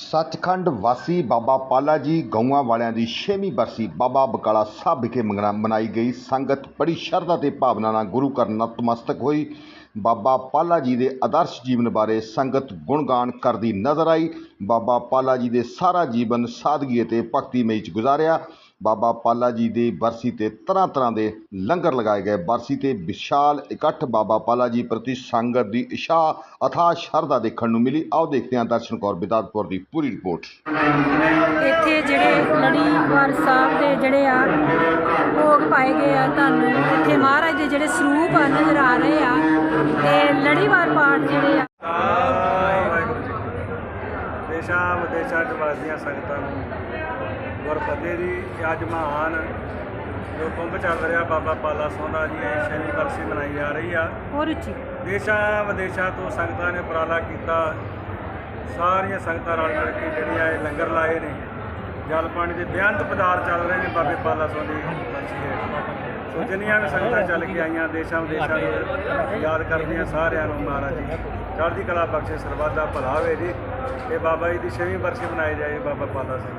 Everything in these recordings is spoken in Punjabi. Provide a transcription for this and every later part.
ਸੱਚਖੰਡ ਵਾਸੀ ਬਾਬਾ ਪਾਲਾ ਜੀ ਗਊਆਂ ਵਾਲਿਆਂ ਦੀ ਛੇਵੀਂ ਬਰਸੀ ਬਾਬਾ ਬਕਾਲਾ ਸਾਹਿਬ ਵਿਖੇ ਮੰਗਣਾ ਮਨਾਈ ਗਈ। ਸੰਗਤ ਬੜੀ ਸ਼ਰਧਾ ਤੇ ਭਾਵਨਾ ਨਾਲ ਗੁਰੂ ਘਰ ਨਤਮਸਤਕ ਹੋਈ। ਬਾਬਾ ਪਾਲਾ ਜੀ ਦੇ ਆਦਰਸ਼ ਜੀਵਨ ਬਾਰੇ ਸੰਗਤ ਗੁਣਗਾਨ ਕਰਦੀ ਨਜ਼ਰ ਆਈ। ਬਾਬਾ ਪਾਲਾ ਜੀ ਦੇ ਸਾਰਾ ਜੀਵਨ ਸਾਦਗੀ ਅਤੇ ਭਗਤੀਮਈ ਚ ਗੁਜ਼ਾਰਿਆ। ਬਾਬਾ ਪਾਲਾ ਜੀ ਦੀ ਬਰਸੀ ਤੇ ਤਰ੍ਹਾਂ ਤਰ੍ਹਾਂ ਦੇ ਲੰਗਰ ਲਗਾਏ ਗਏ। ਬਰਸੀ ਤੇ ਵਿਸ਼ਾਲ ਇਕੱਠ ਬਾਬਾ ਪਾਲਾ ਜੀ ਪ੍ਰਤੀ ਸੰਗਤ ਦੀ ਇਸ਼ਾ ਅਥਾਹ ਸ਼ਰਧਾ ਦੇਖਣ ਨੂੰ ਮਿਲੀ। ਆਓ ਦੇਖਦੇ ਹਾਂ ਦਰਸ਼ਨ ਕੌਰ ਬਿਦਾਤਪੁਰ ਦੀ ਪੂਰੀ ਰਿਪੋਰਟ। ਇੱਥੇ ਜਿਹੜੇ ਲੜੀਵਾਰ ਸਾਹਿਬ ਦੇ ਜਿਹੜੇ ਆ ਭੋਗ ਪਾਏ ਗਏ ਆ ਤੁਹਾਨੂੰ। ਇੱਥੇ ਮਹਾਰਾਜ ਦੇ ਜਿਹੜੇ ਸਰੂਪ ਆ ਨਜ਼ਰ ਆ ਰਹੇ ਆ। ਤੇ ਲੜੀਵਾਰ ਪਾਠ ਜਿਹੜੇ ਆ। ਦੇਸ਼ਾਂ ਵਿਦੇਸ਼ਾਂ ਚ ਵਸਦੀਆਂ ਸੰਗਤਾਂ ਨੂੰ। ਗੁਰਫਤਿਹ ਦੀ ਇਹ ਅੱਜ ਮਹਾਨ ਜੋ ਕੁੰਭ ਚੱਲ ਰਿਹਾ ਬਾਬਾ ਪਾਲਾ ਸੋਨਾ ਜੀ ਦੀ ਛੇਵੀਂ ਬਰਸੀ ਮਨਾਈ ਜਾ ਰਹੀ ਆ। ਹੋਰ ਉੱਚੀ। ਦੇਸ਼ਾਂ ਵਿਦੇਸ਼ਾਂ ਤੋਂ ਸੰਗਤਾਂ ਨੇ ਉਪਰਾਲਾ ਕੀਤਾ। ਸਾਰੀਆਂ ਸੰਗਤਾਂ ਰਲ ਮਿਲ ਕੇ ਜਿਹੜੀਆਂ ਇਹ ਲੰਗਰ ਲਾਏ ਨੇ ਜਲ ਪਾਣੀ ਦੇ ਬੇਅੰਤ ਪਦਾਰਥ ਚੱਲ ਰਹੇ ਨੇ ਬਾਬੇ ਪਾਲਾ ਸੋਨਾ ਦੀ ਬਰਸੀ ਹੈ ਸੋ ਜਿੰਨੀਆਂ ਵੀ ਸੰਗਤਾਂ ਚੱਲ ਕੇ ਆਈਆਂ ਦੇਸ਼ਾਂ ਵਿਦੇਸ਼ਾਂ ਨੂੰ ਯਾਦ ਕਰਦੀਆਂ ਸਾਰਿਆਂ ਨੂੰ ਮਹਾਰਾਜ ਜੀ। ਚੜ੍ਹਦੀ ਕਲਾ ਬਖਸ਼ੇ ਸਰਬੱਤ ਦਾ ਭਲਾ ਹੋਵੇ ਜੀ। ਇਹ ਬਾਬਾ ਜੀ ਦੀ ਛੇਵੀਂ ਬਰਸੀ ਮਨਾਈ ਜਾਏ ਬਾਬਾ ਪਾਲਾ ਸਿੰਘ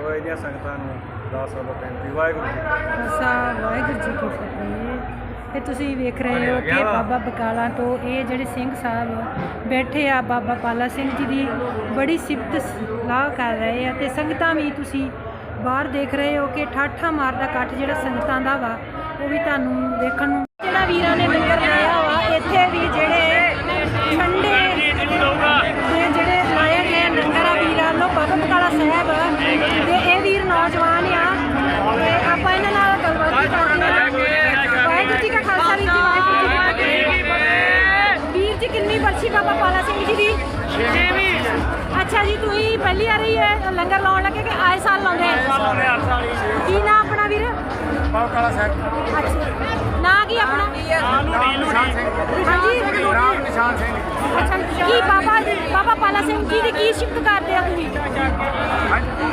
ਸੋ ਇਹਦੀਆਂ ਸੰਗਤਾਂ ਨੂੰ ਦਾਸ ਵੱਲੋਂ ਬੇਨਤੀ ਵਾਹਿਗੁਰੂ ਜੀ ਕਾ ਖਾਲਸਾ। ਵਾਹਿਗੁਰੂ ਜੀ ਕੀ ਫਤਿਹ। ਇਹ ਤੁਸੀਂ ਵੇਖ ਰਹੇ ਹੋ ਕਿ ਬਾਬਾ ਬਕਾਲਾ ਤੋਂ ਇਹ ਜਿਹੜੇ ਸਿੰਘ ਸਾਹਿਬ ਬੈਠੇ ਆ ਬਾਬਾ ਪਾਲਾ ਸਿੰਘ ਜੀ ਦੀ ਬੜੀ ਸਿਫਤ ਸਲਾਹ ਕਰ ਰਹੇ ਆ ਤੇ ਸੰਗਤਾਂ ਵੀ ਤੁਸੀਂ ਬਾਹਰ ਦੇਖ ਰਹੇ ਹੋ ਕਿ ਠਾਠਾ ਮਾਰਦਾ ਇਕੱਠ ਜਿਹੜਾ ਸੰਗਤਾਂ ਦਾ ਵਾ ਉਹ ਵੀ ਤੁਹਾਨੂੰ ਦੇਖਣ ਨੂੰ ਜਿਹੜਾ ਵੀਰਾਂ ਨੇ ਲੰਗਰ ਲਾਇਆ ਵਾ ਇੱਥੇ ਵੀ ਜਿਹੜੇ ਠੰਡੇ ਅੱਛਾ ਜੀ ਤੁਸੀਂ ਪਹਿਲੀ ਆ ਰਹੀ ਹੈ ਲੰਗਰ ਲਾਉਣ ਲੱਗੇ ਕਿ ਆਏ ਸਾਲ ਲਾਉਂਦੇ ਕੀ ਨਾਂ ਆਪਣਾ ਵੀਰ? ਬਾਬਾ ਕਾਲਾ ਸਾਹਿਬ ਅੱਛਾ। ਨਾਂ ਕੀ ਆਪਣਾ? ਨਿਸ਼ਾਨ ਸਿੰਘ। ਹਾਂਜੀ ਰਾਮ ਨਿਸ਼ਾਨ ਸਿੰਘ ਅੱਛਾ ਕੀ ਬਾਬਾ ਬਾਬਾ ਪਾਲਾ ਸਿੰਘ ਜੀ ਦੀ ਕੀ ਸਿਫਤ ਕਰਦੇ ਹੋ ਤੁਸੀਂ?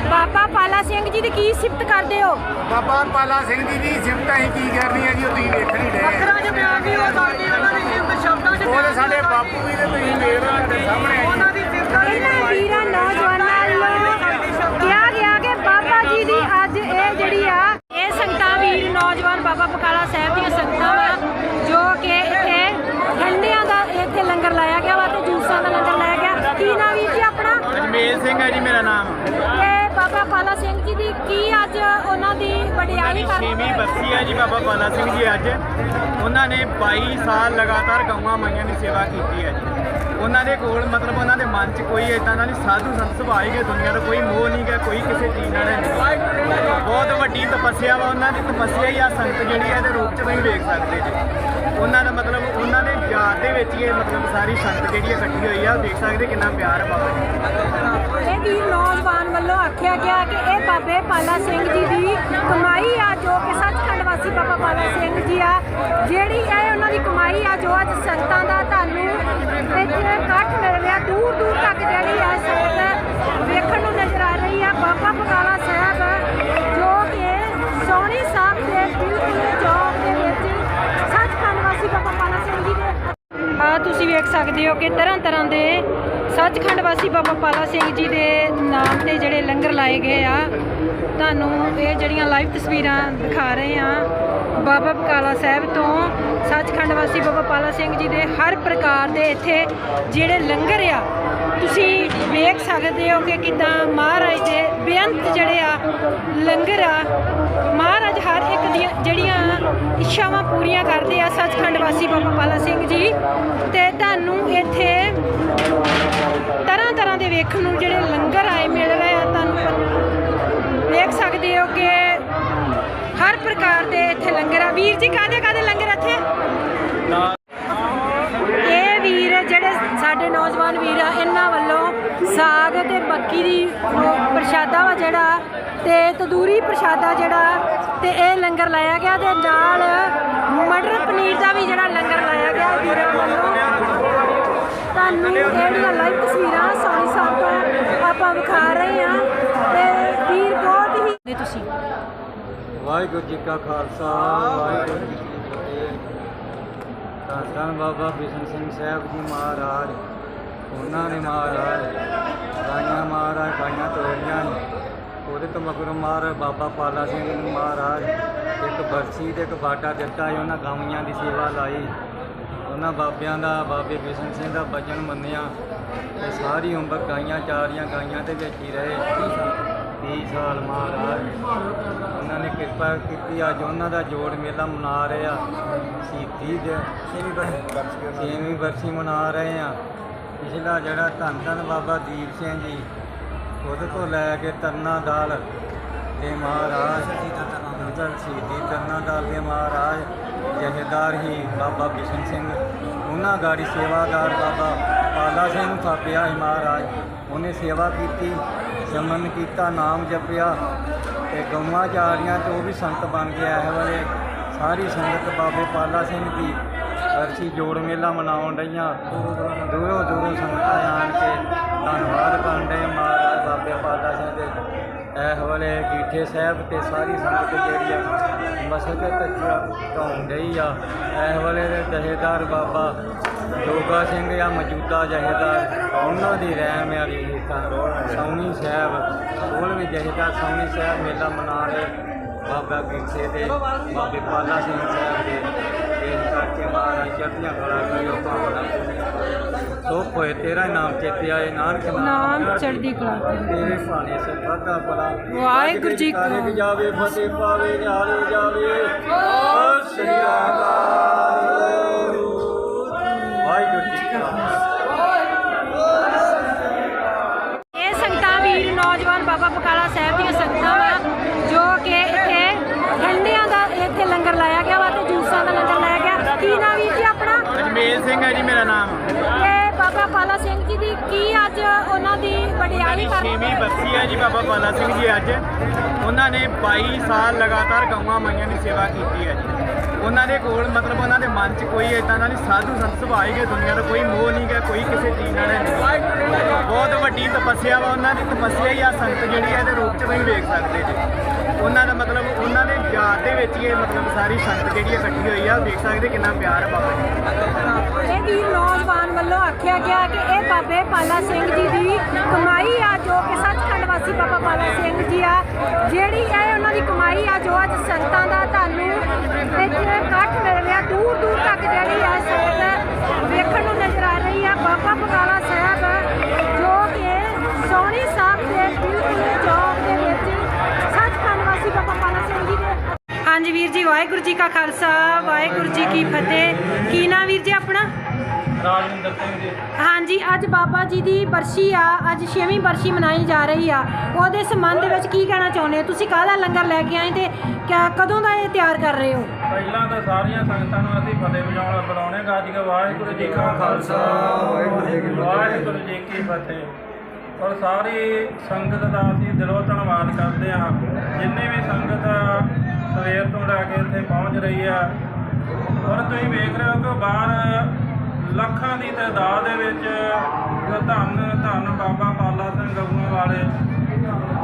ਬਾਬਾ ਪਾਲਾ ਸਿੰਘ ਜੀ ਦੀ ਕੀ ਸਿਫਤ ਕਰਦੇ ਹੋ? ਬਾਬਾ ਪਾਲਾ ਸਿੰਘ ਜੀ ਦੀ ਸਿਫਤ ਅਸੀਂ ਕੀ ਕਰਨੀ ਹੈ ਜੀ ਉਹ ਤੁਸੀਂ ਵੇਖ ਨਹੀਂ ਰਹੇ ਅੱਖਰਾਂ 'ਚ ਬਿਆਨ ਨਹੀਂ ਹੋ ਸਕਦੀ ਉਹਨਾਂ ਦੀ ਸਿਫਤ ਸ਼ਬਦਾਂ 'ਚ ਉਹ ਬਿਆਨ ਤਾਂ ਨਹੀਂ ਸਾਡੇ ਹੋ। ਬਾਪੂ ਵੀ ਤੇ ਤੁਸੀਂ ਵੇਖ ਰਹੇ ਹੈ ਜੀ ਮੇਰਾ ਨਾਮ। ਤੇ ਬਾਬਾ ਪਾਲਾ ਸਿੰਘ ਜੀ ਦੀ ਕੀ ਅੱਜ ਉਹਨਾਂ ਦੀ ਵਡਿਆਈ ਕਰ ਛੇਵੀਂ ਬਰਸੀ ਹੈ ਜੀ ਬਾਬਾ ਪਾਲਾ ਸਿੰਘ ਜੀ ਅੱਜ। ਉਹਨਾਂ ਨੇ 22 ਸਾਲ ਲਗਾਤਾਰ ਗਊਆਂ ਮਾਈਆਂ ਦੀ ਸੇਵਾ ਕੀਤੀ ਹੈ ਜੀ। ਉਹਨਾਂ ਦੇ ਕੋਲ ਮਤਲਬ ਉਹਨਾਂ ਦੇ ਮਨ 'ਚ ਕੋਈ ਇਦਾਂ ਦਾ ਨਹੀਂ ਸਾਧੂ ਸੰਤ ਸੁਭਾਅ ਹੀ ਦੁਨੀਆ ਦਾ ਕੋਈ ਮੋਹ ਨਹੀਂ ਗਾ ਕੋਈ ਕਿਸੇ ਚੀਜ਼ ਨਾਲ ਨਹੀਂ। ਬਹੁਤ ਵੱਡੀ ਤਪੱਸਿਆ ਵਾ ਉਹਨਾਂ ਦੀ ਤਪੱਸਿਆ ਹੀ ਆ ਸੰਤ ਜਿਹੜੀ ਹੈ ਇਹਦੇ ਰੂਪ 'ਚ ਤੁਸੀਂ ਵੇਖ ਸਕਦੇ ਜੀ। ਉਹਨਾਂ ਦਾ ਮਤਲਬ ਵਿੱਚ ਹੀ ਇਹ ਮਤਲਬ ਸਾਰੀ ਸੰਤ ਜਿਹੜੀ ਇਕੱਠੀ ਹੋਈ ਆ, ਦੇਖ ਸਕਦੇ ਕਿੰਨਾ ਪਿਆਰ ਹੈ ਬਾਬਾ ਜੀ। ਇਹ ਵੀਰ ਨੌਜਵਾਨ ਵੱਲੋਂ ਆਖਿਆ ਗਿਆ ਕਿ ਇਹ ਬਾਬੇ ਪਾਲਾ ਸਿੰਘ ਜੀ ਦੀ ਕਮਾਈ ਆ, ਜੋ ਕਿ ਸੱਚਖੰਡ ਵਾਸੀ ਬਾਬਾ ਪਾਲਾ ਸਿੰਘ ਜੀ ਆ। ਜਿਹੜੀ ਇਹ ਉਹਨਾਂ ਦੀ ਕਮਾਈ ਆ, ਜੋ ਅੱਜ ਸੰਗਤਾਂ ਦਾ ਤੁਹਾਨੂੰ ਇੱਥੇ ਇਕੱਠ ਮਿਲ ਰਿਹਾ ਦੂਰ ਦੂਰ ਤੱਕ ਜਿਹੜੀ ਆ ਸੰਗਤ ਸਕਦੇ ਹੋ ਕਿ ਤਰ੍ਹਾਂ ਤਰ੍ਹਾਂ ਦੇ ਸੱਚਖੰਡ ਵਾਸੀ ਬਾਬਾ ਪਾਲਾ ਸਿੰਘ ਜੀ ਦੇ ਨਾਮ ਤੇ ਜਿਹੜੇ ਲੰਗਰ ਲਾਏ ਗਏ ਆ, ਤੁਹਾਨੂੰ ਇਹ ਜਿਹੜੀਆਂ ਲਾਈਵ ਤਸਵੀਰਾਂ ਦਿਖਾ ਰਹੇ ਆ ਬਾਬਾ ਬਕਾਲਾ ਸਾਹਿਬ ਤੋਂ ਸੱਚਖੰਡ ਵਾਸੀ ਬਾਬਾ ਪਾਲਾ ਸਿੰਘ ਜੀ ਦੇ ਹਰ ਪ੍ਰਕਾਰ ਦੇ ਇੱਥੇ ਜਿਹੜੇ ਲੰਗਰ ਆ, ਤੁਸੀਂ ਵੇਖ ਸਕਦੇ ਹੋ ਕਿ ਕਿਦਾਂ ਮਹਾਰਾਜ ਦੇ ਬੇਅੰਤ ਜਿਹੜੇ ਆ ਲੰਗਰ ਆ ਮਹਾਰਾਜ ਹਰ ਇੱਕ ਦੀਆਂ ਜਿਹੜੀਆਂ ਇੱਛਾਵਾਂ ਪੂਰੀਆਂ ਕਰਦੇ ਆ ਸੱਚਖੰਡ ਵਾਸੀ ਬਾਬਾ ਪਾਲਾ ਸਿੰਘ ਜੀ। ਤੇ ਤੁਹਾਨੂੰ ਇੱਥੇ ਤਰ੍ਹਾਂ ਤਰ੍ਹਾਂ ਦੇ ਵੇਖਣ ਨੂੰ ਜਿਹੜੇ ਲੰਗਰ ਆਏ ਮਿਲ ਰਹੇ ਆ, ਤੁਹਾਨੂੰ ਦੇਖ ਸਕਦੇ ਹੋ ਕਿ ਹਰ ਪ੍ਰਕਾਰ ਦੇ ਇੱਥੇ ਲੰਗਰ ਆ। ਵੀਰ ਜੀ ਕਾਦੇ ਕਾਦੇ ਲੰਗਰ ਇੱਥੇ? ਸਾਗ ਤੇ ਮੱਕੀ ਦੀ ਪ੍ਰਸ਼ਾਦਾ ਵਾ ਜਿਹੜਾ ਤੇ ਤੰਦੂਰੀ ਪ੍ਰਸ਼ਾਦਾ ਜਿਹੜਾ ਤੇ ਇਹ ਲੰਗਰ ਲਾਇਆ ਗਿਆ ਤੇ ਨਾਲ ਮਟਰ ਪਨੀਰ ਦਾ ਵੀ ਜਿਹੜਾ ਲੰਗਰ ਲਾਇਆ ਗਿਆ ਵੀਰਾਂ ਵੱਲੋਂ। ਤੁਹਾਨੂੰ ਜਿਹੜੀਆਂ ਲਾਈਵ ਤਸਵੀਰਾਂ ਸੋਨੀ ਸਾਹਿਬ ਤੋਂ ਆਪਾਂ ਵਿਖਾ ਰਹੇ ਹਾਂ ਤੇ ਵੀਰ ਬਹੁਤ ਹੀ ਨੇ ਤੁਸੀਂ। ਵਾਹਿਗੁਰੂ ਜੀ ਕਾ ਖਾਲਸਾ, ਵਾਹਿਗੁਰੂ ਜੀ ਕੀ ਫਤਿਹ। ਧੰਨ ਬਾਬਾ ਬਿਸ਼ਨ ਸਿੰਘ ਸਾਹਿਬ ਜੀ ਮਹਾਰਾਜ। ਉਹਨਾਂ ਨੇ ਮਹਾਰਾਜ, ਗਾਈਆਂ ਤੋਰੀਆਂ ਨੇ। ਉਹਦੇ ਤੋਂ ਮਗਰੋਂ ਮਹਾਰਾਜ ਬਾਬਾ ਪਾਲਾ ਸਿੰਘ ਨੂੰ ਮਹਾਰਾਜ ਇੱਕ ਬਰਸੀ ਤੇ ਇੱਕ ਬਾਟਾ ਦਿੱਤਾ ਸੀ, ਉਹਨਾਂ ਗਾਈਆਂ ਦੀ ਸੇਵਾ ਲਾਈ। ਉਹਨਾਂ ਬਾਬਿਆਂ ਦਾ, ਬਾਬੇ ਬਿਸ਼ਨ ਸਿੰਘ ਦਾ ਬਚਨ ਮੰਨਿਆ ਤੇ ਸਾਰੀ ਉਮਰ ਗਾਈਆਂ ਚਾਰੀਆਂ ਗਾਈਆਂ ਦੇ ਵਿੱਚ ਹੀ ਰਹੇ। 30 ਸਾਲ ਮਹਾਰਾਜ, ਉਹਨਾਂ ਨੇ ਕਿਰਪਾ ਕੀਤੀ, ਅੱਜ ਉਹਨਾਂ ਦਾ ਜੋੜ ਮੇਲਾ ਮਨਾ ਰਹੇ ਆ। ਸ਼ਹੀਦੀ ਦੇ ਛੇਵੀਂ ਬਰਸੀ ਮਨਾ ਰਹੇ ਆ। ਪਿਛਲਾ ਜਿਹੜਾ ਧੰਨ ਧੰਨ ਬਾਬਾ ਦੀਪ ਸਿੰਘ ਜੀ, ਉਹਦੇ ਤੋਂ ਲੈ ਕੇ ਤਰਨਾ ਦਾਲ ਦੇ ਮਹਾਰਾਜ ਉਧਰ ਸ਼ਹੀਦੀ ਤਰਨਾ ਦਾਲ ਦੇ ਮਹਾਰਾਜ ਜਥੇਦਾਰ ਹੀ ਬਾਬਾ ਬਿਸ਼ਨ ਸਿੰਘ, ਉਹਨਾਂ ਗਾੜੀ ਸੇਵਾਦਾਰ ਬਾਬਾ ਪਾਲਾ ਸਿੰਘ ਥਾਪਿਆ ਸੀ ਮਹਾਰਾਜ। ਉਹਨੇ ਸੇਵਾ ਕੀਤੀ ਜਮਨ ਕੀਤਾ, ਨਾਮ ਜਪਿਆ ਤੇ ਗਊਆਂ ਚਾਰੀਆਂ ਤੇ ਉਹ ਵੀ ਸੰਤ ਬਣ ਗਿਆ ਇਹ ਵੇਲੇ ਸਾਰੀ ਸੰਗਤ ਬਾਬੇ ਪਾਲਾ ਸਿੰਘ ਦੀ ਅਰਸੀ ਜੋੜ ਮੇਲਾ ਮਨਾਉਣ ਰਹੀਆਂ ਦੂਰੋਂ ਦੂਰੋਂ ਸੰਗਤਾਂ ਆਣ ਕੇ ਧੰਨਵਾਦ ਕਰਨ ਦੇ ਮਹਾਰਾਜ ਬਾਬੇ ਪਾਦਾ ਸਿੰਘ ਦੇ। ਇਹ ਵਾਲੇ ਗੀਠੇ ਸਾਹਿਬ ਤੇ ਸਾਰੀ ਸੰਗਤ ਜਿਹੜੀ ਆ ਮਸਜਿਦ ਢਾਉਣ ਰਹੀ ਆ। ਇਹ ਵਾਲੇ ਦੇ ਜਹੇਦਾਰ ਬਾਬਾ ਜੋਗਾ ਸਿੰਘ ਆ ਮੌਜੂਦਾ ਜਹੇਦਾਰ ਉਹਨਾਂ ਦੀ ਰਹਿਮ ਵਾਲੀ ਤਾਂ ਸੌਣੀ ਸਾਹਿਬ। ਉਹ ਵੀ ਜਹੇਦਾਰ ਸੌਣੀ ਸਾਹਿਬ ਮੇਲਾ ਮਨਾ ਰਹੇ ਬਾਬਾ ਗਿੱਸੇ ਦੇ, ਬਾਬੇ ਪਾਲਾ ਸਿੰਘ ਸਾਹਿਬ ਦੇ। ਇਸ ਕਰਕੇ ਮਹਾਰਾਜ ਚੜ੍ਹਦੀਆਂ ਕਲਾ ਕਰਿਓ ਭਾਵਨਾ ਸੋ ਕੋਏ ਤੇਰਾ ਨਾਮ ਚੇਤੇ ਆਏ ਨਾਨਕ ਨਾਮ ਚੜ੍ਹਦੀ ਕਲਾ ਕਰੇ। ਤੇਰੇ ਭਾਣੇ ਸੇ ਵਾਧਾ ਭਲਾ ਵਾਹਿਗੁਰੂ ਜੀ ਕਾ ਕਾ ਜਾਵੇ ਫਤਿਹ ਪਾਵੇ ਜਾਵੇ ਜਾਵੇ ਸਤਿ ਸ੍ਰੀ ਅਕਾਲ ਵਾਹਿਗੁਰੂ ਜੀ ਕਾ ਇਹ ਸੰਗਤਾਂ ਵੀਰ ਨੌਜਵਾਨ ਬਾਬਾ ਬਕਾਲਾ ਸਾਹਿਬ ਦੀਆਂ ਸੰਗਤਾਂ ਵਾ ਜੋ ਕਿ ਇੱਥੇ ਠੰਡਿਆਂ ਦਾ ਇੱਥੇ ਲੰਗਰ ਲਾਇਆ ਗਿਆ ਵਾ ਤੇ ਜੂਸਾਂ ਦਾ ਲੰਗਰ ਲਾਇਆ ਗਿਆ ਕੀ ਨਾਮ ਵੀਰ ਜੀ ਆਪਣਾ ਅਜਮੇਰ ਸਿੰਘ ਹੈ ਜੀ ਮੇਰਾ ਨਾਮ। ਤੇ ਬਾਬਾ ਪਾਲਾ ਸਿੰਘ ਜੀ ਦੀ ਕੀ ਅੱਜ ਉਹਨਾਂ ਦੀ ਵਡਿਆਈ ਕਰ ਛੇਵੀਂ ਬਰਸੀ ਹੈ ਜੀ ਬਾਬਾ ਬਾਲਾ ਸਿੰਘ ਜੀ ਅੱਜ। ਉਹਨਾਂ ਨੇ 22 ਸਾਲ ਲਗਾਤਾਰ ਗਊਆਂ ਮਾਈਆਂ ਦੀ ਸੇਵਾ ਕੀਤੀ ਹੈ ਜੀ। ਉਹਨਾਂ ਦੇ ਕੋਲ ਮਤਲਬ ਉਹਨਾਂ ਦੇ ਮਨ 'ਚ ਕੋਈ ਇਦਾਂ ਦਾ ਨਹੀਂ ਸਾਧੂ ਸੰਤ ਸੁਭਾਅ ਹੀ ਗਏ ਦੁਨੀਆ ਦਾ ਕੋਈ ਮੋਹ ਨਹੀਂ ਗਾ ਕੋਈ ਕਿਸੇ ਚੀਜ਼ ਨਾਲ ਨਹੀਂ। ਬਹੁਤ ਵੱਡੀ ਤਪੱਸਿਆ ਵਾ ਉਹਨਾਂ ਦੀ ਤਪੱਸਿਆ ਹੀ ਆ ਸੰਤ ਜਿਹੜੀ ਹੈ ਇਹਦੇ ਰੂਪ 'ਚ ਤੁਸੀਂ ਵੇਖ ਸਕਦੇ ਜੀ। ਉਹਨਾਂ ਦਾ ਮਤਲਬ ਉਹਨਾਂ ਦੇ ਯਾਦ ਦੇ ਵਿੱਚ ਹੀ ਇਹ ਮਤਲਬ ਸਾਰੀ ਸੰਤ ਜਿਹੜੀ ਹੈ ਇਕੱਠੀ ਹੋਈ ਆ ਵੇਖ ਸਕਦੇ ਕਿੰਨਾ ਪਿਆਰ ਹੈ ਬਾਬਾ ਜੀ। ਵੱਲੋਂ ਆਖਿਆ ਗਿਆ ਕਿ ਇਹ ਬਾਬੇ ਪਾਲਾ ਸਿੰਘ ਜੀ ਦੀ ਕਮਾਈ ਆ, ਜੋ ਕਿ ਸੱਚਖੰਡ ਵਾਸੀ ਬਾਬਾ ਪਾਲਾ ਸਿੰਘ ਜੀ ਆ। ਜਿਹੜੀ ਇਹ ਉਹਨਾਂ ਦੀ ਕਮਾਈ ਆ, ਜੋ ਅੱਜ ਸੰਗਤਾਂ ਦਾ ਤੁਹਾਨੂੰ ਇੱਥੇ ਇਕੱਠ ਮਿਲ ਰਿਹਾ, ਦੂਰ ਦੂਰ ਤੱਕ ਜਿਹੜੀ ਆ ਸੰਗਤ ਵੇਖਣ ਨੂੰ ਨਜ਼ਰ ਆ ਰਹੀ ਆ। ਬਾਬਾ ਬਕਾਲਾ ਸਾਹਿਬ, ਜੋ ਕਿ ਸੋਹਣੀ ਸਾਹਿਬ ਦੇ ਬਿਲਕੁਲ ਚੌਕ ਦੇ ਵਿੱਚ ਸੱਚਖੰਡ ਵਾਸੀ ਬਾਬਾ ਪਾਲਾ ਸਿੰਘ ਜੀ ਦੇ ਹਾਂਜੀ ਵੀਰ ਜੀ, ਵਾਹਿਗੁਰੂ ਜੀ ਕਾ ਖਾਲਸਾ, ਵਾਹਿਗੁਰੂ ਜੀ ਕੀ ਫਤਿਹ। ਕੀ ਨਾਮ ਵੀਰ ਜੀ ਆਪਣਾ? ਸਿੰਘ ਜੀ। ਹਾਂਜੀ ਅੱਜ ਬਾਬਾ ਜੀ ਦੀ ਬਰਸ਼ੀ ਆ ਅੱਜ 6ਵੀਂ ਬਰਸ਼ੀ ਮਨਾਈ ਜਾ ਰਹੀ ਆ। ਉਹਦੇ ਸੰਬੰਧ ਵਿੱਚ ਕੀ ਕਹਿਣਾ ਚਾਹੁੰਦੇ ਹੋ? ਤੁਸੀਂ ਕਾਹਦਾ ਲੰਗਰ ਲੈ ਕੇ ਆਏ ਤੇ ਕਿਆ- ਕਦੋਂ ਦਾ ਇਹ ਤਿਆਰ ਕਰ ਰਹੇ ਹੋ? ਪਹਿਲਾਂ ਤਾਂ ਸਾਰੀਆਂ ਸੰਗਤਾਂ ਨੂੰ ਅਸੀਂ ਫਤਿਹ ਵਜਾਉਣਾ ਬੁਲਾਉਣੇ ਗੱਜ ਕੇ ਵਾਹਿਗੁਰੂ ਜੀ ਕਾ ਖਾਲਸਾ ਵਾਹਿਗੁਰੂ ਜੀ ਕੀ ਫਤਿਹ। ਔਰ ਸਾਰੀ ਸੰਗਤ ਦਾ ਅਸੀਂ ਦਿਲੋਂ ਧੰਨਵਾਦ ਕਰਦੇ ਹਾਂ। ਜਿੰਨੇ ਵੀ ਸੰਗਤ ਸਵੇਰ ਤੋਂ ਲੈ ਕੇ ਇੱਥੇ ਪਹੁੰਚ ਰਹੀ ਆ ਔਰ ਤੁਸੀਂ ਵੇਖ ਰਹੇ ਹੋ ਕਿ ਬਾਹਰ ਲੱਖਾਂ ਦੀ ਤਾਦਾਦ ਦੇ ਵਿੱਚ ਧੰਨ ਧੰਨ ਬਾਬਾ ਪਾਲਾ ਸਿੰਘ ਗਊਆਂ ਵਾਲੇ।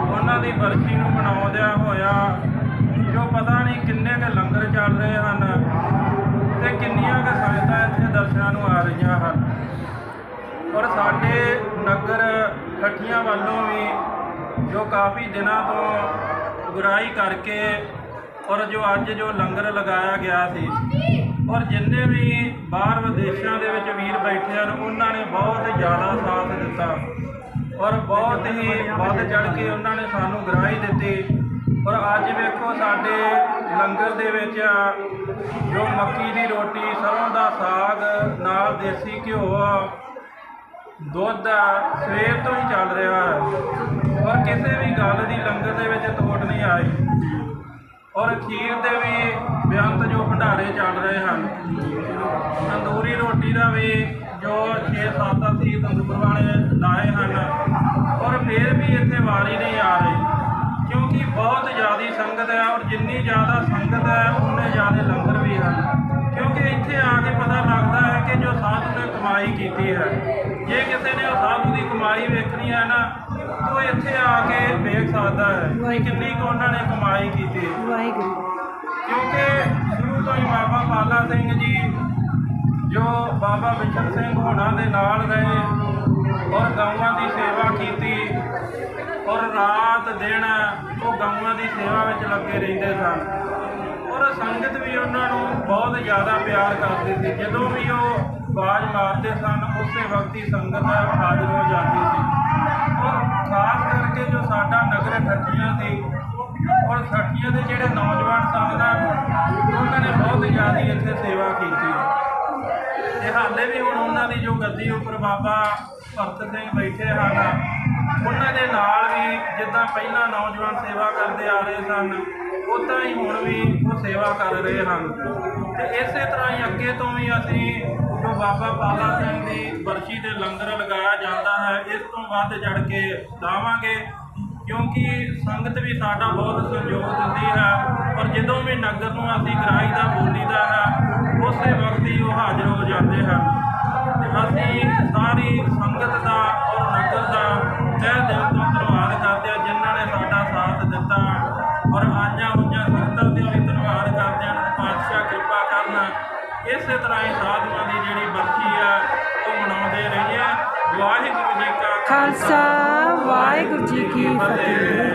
ਉਹਨਾਂ ਦੀ ਬਰਸੀ ਨੂੰ ਮਨਾਉਂਦਿਆਂ ਹੋਇਆ ਜੋ ਪਤਾ ਨਹੀਂ ਕਿੰਨੇ ਕੁ ਲੰਗਰ ਚੱਲ ਰਹੇ ਹਨ ਤੇ ਕਿੰਨੀਆਂ ਕੁ ਸੰਗਤਾਂ ਇੱਥੇ ਦਰਸ਼ਨਾਂ ਨੂੰ ਆ ਰਹੀਆਂ ਹਨ। ਔਰ ਸਾਡੇ ਨਗਰ ਠੱਠੀਆਂ ਵੱਲੋਂ ਵੀ ਜੋ ਕਾਫੀ ਦਿਨਾਂ ਤੋਂ ਗੁਰਾਈ ਕਰਕੇ ਔਰ ਜੋ ਅੱਜ ਜੋ ਲੰਗਰ ਲਗਾਇਆ ਗਿਆ ਸੀ ਔਰ ਜਿੰਨੇ ਵੀ ਬਾਹਰ ਵਿਦੇਸ਼ਾਂ ਦੇ ਵਿੱਚ ਵੀਰ ਬੈਠੇ ਹਨ ਉਹਨਾਂ ਨੇ ਬਹੁਤ ਜ਼ਿਆਦਾ ਸਾਥ ਦਿੱਤਾ। ਔਰ ਬਹੁਤ ਹੀ ਵੱਧ ਚੜ ਕੇ ਉਹਨਾਂ ਨੇ ਸਾਨੂੰ ਗਰਾਈ ਦਿੱਤੀ। ਔਰ ਅੱਜ ਵੇਖੋ ਸਾਡੇ ਲੰਗਰ ਦੇ ਵਿੱਚ ਜੋ ਮੱਕੀ ਦੀ ਰੋਟੀ ਸਰੋਂ ਦਾ ਸਾਗ ਨਾਲ ਦੇਸੀ ਘਿਓ ਆ, ਦੁੱਧ ਆ, ਸਵੇਰ ਤੋਂ ਹੀ ਚੱਲ ਰਿਹਾ। ਹੈ ਔਰ ਕਿਸੇ ਵੀ ਗੱਲ ਦੀ ਲੰਗਰ ਦੇ ਵਿੱਚ ਤੋਟ ਨਹੀਂ ਆਈ। ਔਰ ਖੀਰ ਦੇ ਵੀ ਬੇਅੰਤ ਜੋ ਭੰਡਾਰੇ ਚੱਲ ਰਹੇ ਹਨ। ਤੰਦੂਰੀ ਰੋਟੀ ਦਾ ਵੀ ਜੋ 6-7 ਅਸੀਂ ਤੰਦੂਰ ਵਾਲੇ ਲਾਏ ਹਨ, ਔਰ ਫਿਰ ਵੀ ਇੱਥੇ ਵਾਰੀ ਨਹੀਂ ਆ ਰਹੀ, ਕਿਉਂਕਿ ਬਹੁਤ ਜ਼ਿਆਦੀ ਸੰਗਤ ਹੈ ਔਰ ਜਿੰਨੀ ਜ਼ਿਆਦਾ ਸੰਗਤ ਹੈ, ਉਨੇ ਜ਼ਿਆਦਾ ਲੰਗਰ ਵੀ ਹਨ। ਕਿਉਂਕਿ ਇੱਥੇ ਆ ਕੇ ਪਤਾ ਲੱਗਦਾ ਹੈ ਕਿ ਜੋ ਸਾਧੂ ਨੇ ਕਮਾਈ ਕੀਤੀ ਹੈ, ਜੇ ਕਿਸੇ ਨੇ ਉਹ ਸਾਧੂ ਦੀ ਕਮਾਈ ਵੇਖਣੀ ਹੈ ਨਾ ਉਹ ਇੱਥੇ ਆ ਕੇ ਵੇਖ ਸਕਦਾ ਹੈ ਕਿ ਕਿੰਨੀ ਕੁ ਉਹਨਾਂ ਨੇ ਕਮਾਈ ਕੀਤੀ। ਵਾਹਿਗੁਰੂ। ਕਿਉਂਕਿ ਸ਼ੁਰੂ ਤੋਂ ਹੀ ਬਾਬਾ ਪਾਲਾ ਸਿੰਘ ਜੀ ਜੋ ਬਾਬਾ ਵਿਚਨ ਸਿੰਘ ਹੋਣਾ ਦੇ ਨਾਲ ਰਹੇ ਔਰ ਗਊਆਂ ਦੀ ਸੇਵਾ ਕੀਤੀ ਔਰ ਰਾਤ ਦਿਨ ਉਹਨਾਂ ਦੀ ਸੇਵਾ ਵਿੱਚ ਲੱਗੇ ਰਹਿੰਦੇ ਸਨ। ਔਰ ਸੰਗਤ ਵੀ ਉਹਨਾਂ ਨੂੰ ਬਹੁਤ ਜ਼ਿਆਦਾ ਪਿਆਰ ਕਰਦੀ ਸੀ। ਜਦੋਂ ਵੀ ਉਹ ਬਾਜ ਮਾਰਦੇ ਸਨ ਉਸੇ ਵਕਤ ਹੀ ਸੰਗਤ ਹਾਜ਼ਰ ਹੋ ਜਾਂਦੀ ਸੀ। 60ਾਂ ਦੇ ਔਰ 60ਾਂ ਦੇ ਜਿਹੜੇ ਨੌਜਵਾਨ ਸਾਹਮਣਾ ਉਹਨਾਂ ਨੇ ਬਹੁਤ ਜ਼ਿਆਦਾ ਇੱਥੇ ਸੇਵਾ ਕੀਤੀ। ਤੇ ਹਾਲੇ ਵੀ ਹੁਣ ਉਹਨਾਂ ਦੀ ਜੋ ਗੱਦੀ ਉੱਪਰ ਬਾਬਾ ਭਗਤ ਸਿੰਘ ਬੈਠੇ ਹਨ, ਉਹਨਾਂ ਦੇ ਨਾਲ ਵੀ ਜਿੱਦਾਂ ਪਹਿਲਾਂ ਨੌਜਵਾਨ ਸੇਵਾ ਕਰਦੇ ਆ ਰਹੇ ਸਨ, ਉਦਾਂ ਹੀ ਹੁਣ ਵੀ ਉਹ ਸੇਵਾ ਕਰ ਰਹੇ ਹਨ। ਤੇ ਇਸੇ ਤਰ੍ਹਾਂ ਹੀ ਅੱਗੇ ਤੋਂ ਵੀ ਅਸੀਂ ਜੋ ਬਾਬਾ ਬਾਲਾ ਸਿੰਘ ਦੀ ਬਰਸ਼ੀ ਦੇ ਲੰਗਰ ਲਗਾਇਆ ਜਾਂਦਾ ਹੈ, ਇਸ ਤੋਂ ਵੱਧ ਜੜ ਕੇ ਦਾਵਾਂਗੇ ਕਿਉਂਕਿ ਸੰਗਤ ਵੀ ਸਾਡਾ ਬਹੁਤ ਸਹਿਯੋਗ ਦਿੰਦੀ ਹੈ, ਪਰ ਜਦੋਂ ਵੀ ਨਗਰ ਨੂੰ ਅਸੀਂ ਗਰਾਈ ਦਾ ਬੋਲੀ ਦਾ ਹੈ, ਉਸੇ ਵਕਤ ਹੀ ਉਹ ਹਾਜ਼ਰ ਹੋ ਜਾਂਦੇ ਹਨ। ਤੇ ਅਸੀਂ ਸਾਰੀ ਸੰਗਤ ਦਾ ਔਰ ਨਗਰ ਦਾ ਤਹਿ ਦਿਲ ਤੋਂ ਧੰਨਵਾਦ ਕਰਦੇ ਹਾਂ, ਜਿਨ੍ਹਾਂ ਨੇ ਸਾਡਾ ਸਾਥ ਦਿੱਤਾ। ਔਰ ਆਈਆਂ ਹੋਈਆਂ ਸੰਗਤਾਂ ਦੇ ਵੀ ਧੰਨਵਾਦ ਕਰਦੇ ਹਾਂ, ਪਾਤਸ਼ਾਹ ਕਿਰਪਾ ਕਰਨਾ। ਇਸੇ ਤਰ੍ਹਾਂ ਹੀ ਸਾਧੂਆਂ ਦੀ ਜਿਹੜੀ ਬਰਖੀ ਆ ਉਹ ਮਨਾਉਂਦੇ ਰਹੀਏ। ਵਾਹਿਗੁਰੂ ਜੀ ਕਾ ਖਾਲਸਾ। ਵਾਹਿਗੁਰੂ ਜੀ ਕੀ ਫਤਿਹ।